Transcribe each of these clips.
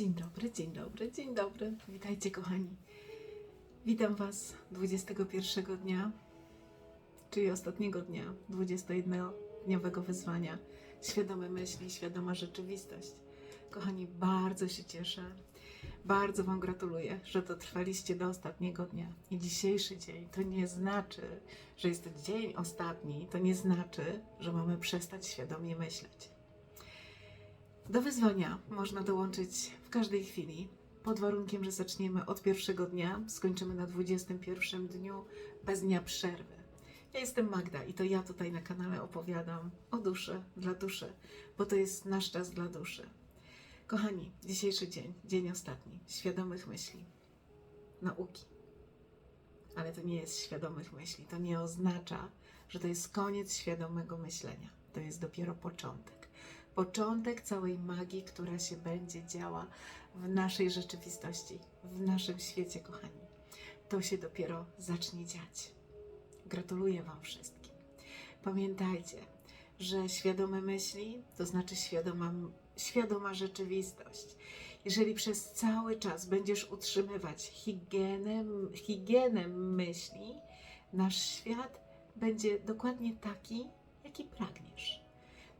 Dzień dobry, dzień dobry, dzień dobry. Witajcie, kochani. Witam Was 21 dnia, czyli ostatniego dnia 21-dniowego wyzwania. Świadome myśli, świadoma rzeczywistość. Kochani, bardzo się cieszę. Bardzo Wam gratuluję, że dotrwaliście do ostatniego dnia. I dzisiejszy dzień to nie znaczy, że jest to dzień ostatni, to nie znaczy, że mamy przestać świadomie myśleć. Do wyzwania można dołączyć w każdej chwili, pod warunkiem, że zaczniemy od pierwszego dnia, skończymy na 21 dniu, bez dnia przerwy. Ja jestem Magda i to ja tutaj na kanale opowiadam o duszy dla duszy, bo to jest nasz czas dla duszy. Kochani, dzisiejszy dzień, dzień ostatni, świadomych myśli, nauki. Ale to nie jest świadomych myśli, to nie oznacza, że to jest koniec świadomego myślenia. To jest dopiero początek początek całej magii, która się będzie działa w naszej rzeczywistości, w naszym świecie, kochani. To się dopiero zacznie dziać. Gratuluję Wam wszystkim. Pamiętajcie, że świadome myśli to znaczy świadoma, świadoma rzeczywistość. Jeżeli przez cały czas będziesz utrzymywać higienę, higienę myśli, nasz świat będzie dokładnie taki, jaki pragniesz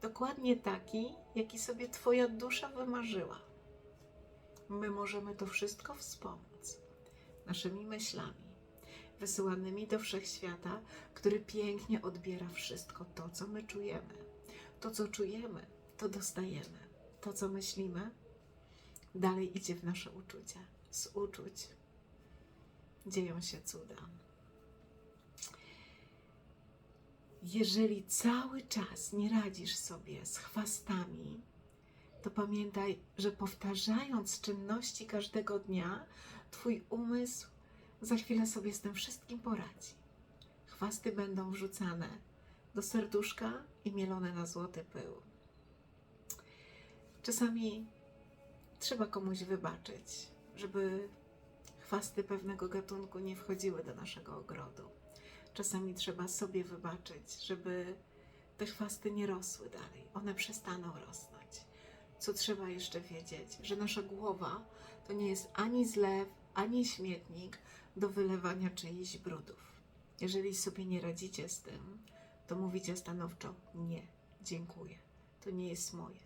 dokładnie taki, jaki sobie Twoja dusza wymarzyła. My możemy to wszystko wspomóc naszymi myślami, wysyłanymi do wszechświata, który pięknie odbiera wszystko to, co my czujemy. To, co czujemy, to dostajemy. To, co myślimy, dalej idzie w nasze uczucia. Z uczuć dzieją się cuda. Jeżeli cały czas nie radzisz sobie z chwastami, to pamiętaj, że powtarzając czynności każdego dnia, Twój umysł za chwilę sobie z tym wszystkim poradzi. Chwasty będą wrzucane do serduszka i mielone na złoty pył. Czasami trzeba komuś wybaczyć, żeby chwasty pewnego gatunku nie wchodziły do naszego ogrodu. Czasami trzeba sobie wybaczyć, żeby te chwasty nie rosły dalej. One przestaną rosnąć. Co trzeba jeszcze wiedzieć, że nasza głowa to nie jest ani zlew, ani śmietnik do wylewania czyichś brudów. Jeżeli sobie nie radzicie z tym, to mówicie stanowczo nie, dziękuję. To nie jest moje.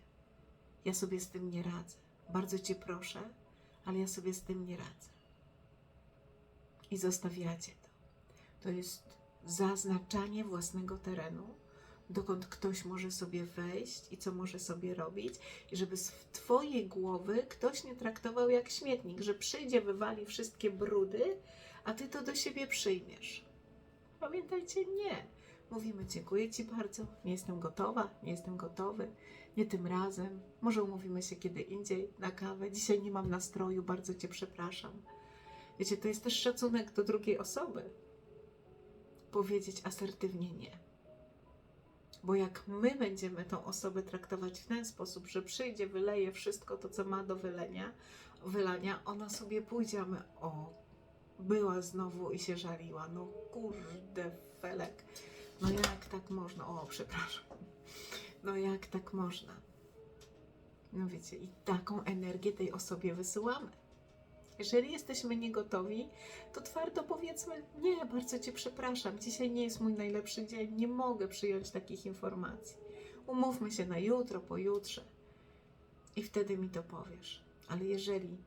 Ja sobie z tym nie radzę. Bardzo cię proszę, ale ja sobie z tym nie radzę. I zostawiacie to. To jest zaznaczanie własnego terenu, dokąd ktoś może sobie wejść i co może sobie robić, i żeby z Twojej głowy ktoś nie traktował jak śmietnik, że przyjdzie, wywali wszystkie brudy, a Ty to do siebie przyjmiesz. Pamiętajcie, nie. Mówimy, dziękuję Ci bardzo, nie jestem gotowa, nie jestem gotowy, nie tym razem, może umówimy się kiedy indziej na kawę, dzisiaj nie mam nastroju, bardzo Cię przepraszam. Wiecie, to jest też szacunek do drugiej osoby. Powiedzieć asertywnie nie. Bo jak my będziemy tą osobę traktować w ten sposób, że przyjdzie, wyleje wszystko to, co ma do wylenia, wylania, ona sobie pójdzie, a my, o, była znowu i się żaliła. No kurde, felek. No jak tak można? O, przepraszam. No jak tak można? No wiecie, i taką energię tej osobie wysyłamy. Jeżeli jesteśmy niegotowi, to twardo powiedzmy: Nie, bardzo Cię przepraszam, dzisiaj nie jest mój najlepszy dzień, nie mogę przyjąć takich informacji. Umówmy się na jutro, pojutrze i wtedy mi to powiesz. Ale jeżeli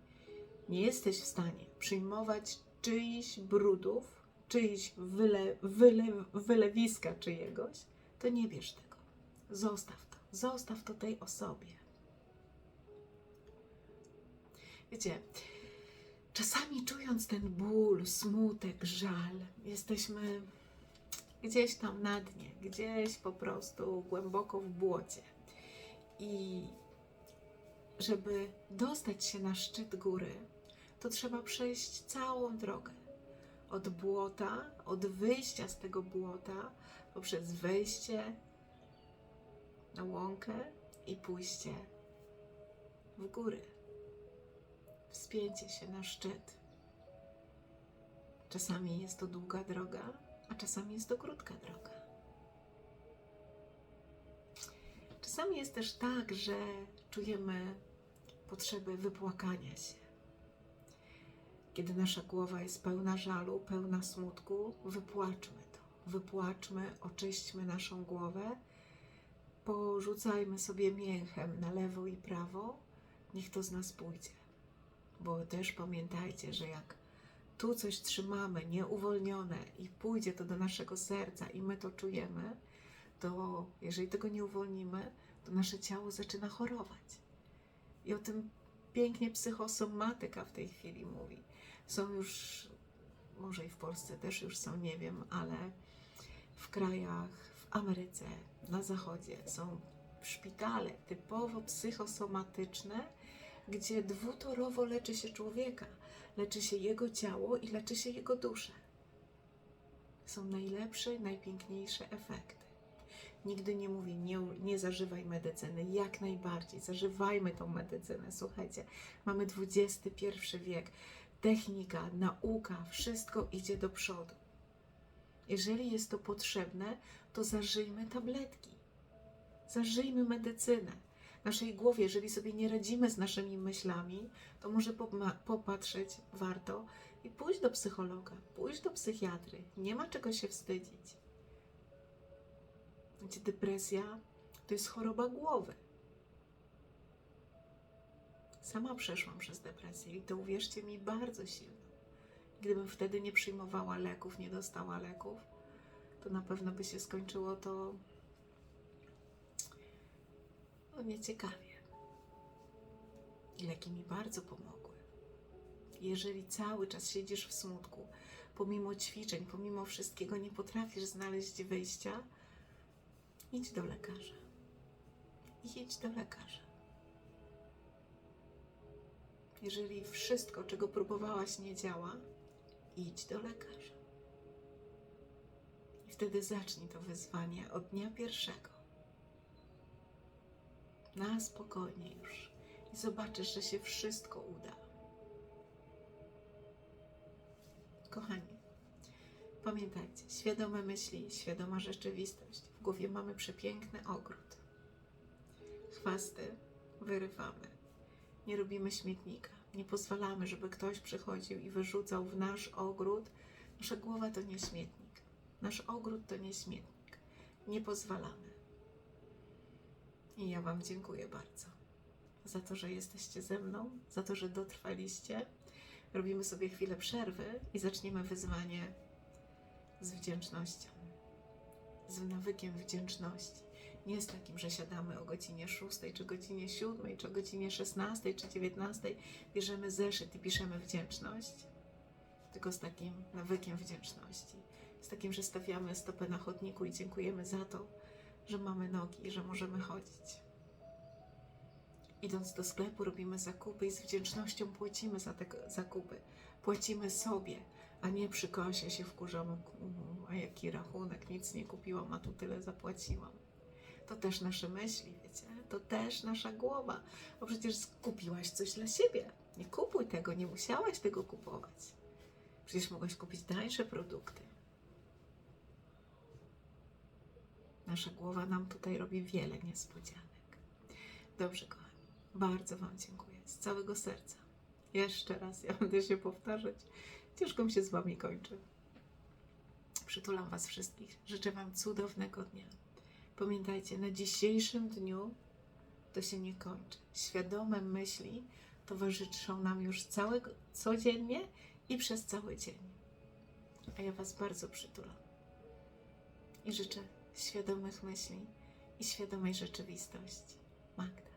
nie jesteś w stanie przyjmować czyichś brudów, czyichś wyle, wyle, wylewiska czyjegoś, to nie bierz tego. Zostaw to. Zostaw to tej osobie. Wiecie, czasami czując ten ból, smutek, żal, jesteśmy gdzieś tam na dnie, gdzieś po prostu głęboko w błocie. I żeby dostać się na szczyt góry, to trzeba przejść całą drogę. Od błota, od wyjścia z tego błota, poprzez wejście na łąkę i pójście w góry. Wspięcie się na szczyt. Czasami jest to długa droga, a czasami jest to krótka droga. Czasami jest też tak, że czujemy potrzeby wypłakania się. Kiedy nasza głowa jest pełna żalu, pełna smutku, wypłaczmy to. Wypłaczmy, oczyśćmy naszą głowę, porzucajmy sobie mięchem na lewo i prawo, niech to z nas pójdzie. Bo też pamiętajcie, że jak tu coś trzymamy nieuwolnione i pójdzie to do naszego serca i my to czujemy, to jeżeli tego nie uwolnimy, to nasze ciało zaczyna chorować. I o tym pięknie psychosomatyka w tej chwili mówi. Są już, może i w Polsce też już są, nie wiem, ale w krajach, w Ameryce, na Zachodzie są szpitale typowo psychosomatyczne, gdzie dwutorowo leczy się człowieka. Leczy się jego ciało i leczy się jego duszę. Są najlepsze, najpiękniejsze efekty. Nigdy nie mówię, nie, nie zażywaj medycyny, jak najbardziej, zażywajmy tą medycynę. Słuchajcie, mamy XXI wiek, technika, nauka, wszystko idzie do przodu. Jeżeli jest to potrzebne, to zażyjmy tabletki, zażyjmy medycynę. Naszej głowie, jeżeli sobie nie radzimy z naszymi myślami, to może popatrzeć warto i pójść do psychologa, pójść do psychiatry. Nie ma czego się wstydzić. Depresja to jest choroba głowy. Sama przeszłam przez depresję i to uwierzcie mi bardzo silno. Gdybym wtedy nie przyjmowała leków, nie dostała leków, to na pewno by się skończyło to no nieciekawie. I leki mi bardzo pomogły. Jeżeli cały czas siedzisz w smutku, pomimo ćwiczeń, pomimo wszystkiego nie potrafisz znaleźć wyjścia, idź do lekarza. Idź do lekarza. Jeżeli wszystko, czego próbowałaś, nie działa, idź do lekarza. I wtedy zacznij to wyzwanie od dnia pierwszego. Na spokojnie już. I zobaczysz, że się wszystko uda. Kochani, pamiętajcie, świadome myśli, świadoma rzeczywistość. W głowie mamy przepiękny ogród. Chwasty wyrywamy. Nie robimy śmietnika. Nie pozwalamy, żeby ktoś przychodził i wyrzucał w nasz ogród. Nasza głowa to nie śmietnik. Nasz ogród to nie śmietnik. Nie pozwalamy. I ja Wam dziękuję bardzo za to, że jesteście ze mną, za to, że dotrwaliście. Robimy sobie chwilę przerwy i zaczniemy wyzwanie z wdzięcznością, z nawykiem wdzięczności. Nie z takim, że siadamy o godzinie 6, czy godzinie 7, czy o godzinie 16, czy 19, bierzemy zeszyt i piszemy wdzięczność, tylko z takim nawykiem wdzięczności. Z takim, że stawiamy stopę na chodniku i dziękujemy za to, że mamy nogi że możemy chodzić. Idąc do sklepu, robimy zakupy i z wdzięcznością płacimy za te zakupy. Płacimy sobie, a nie przy kosie się wkurzamy, "Mm, a jaki rachunek, nic nie kupiłam, a tu tyle zapłaciłam. To też nasze myśli, wiecie? To też nasza głowa. Bo przecież kupiłaś coś dla siebie. Nie kupuj tego, nie musiałaś tego kupować. Przecież mogłaś kupić tańsze produkty. Nasza głowa nam tutaj robi wiele niespodzianek. Dobrze, kochani. Bardzo Wam dziękuję z całego serca. Jeszcze raz, ja będę się powtarzać. Ciężko mi się z Wami kończy. Przytulam Was wszystkich. Życzę Wam cudownego dnia. Pamiętajcie, na dzisiejszym dniu to się nie kończy. Świadome myśli towarzyszą nam już całego, codziennie i przez cały dzień. A ja Was bardzo przytulam. I życzę świadomych myśli i świadomej rzeczywistości. Magda.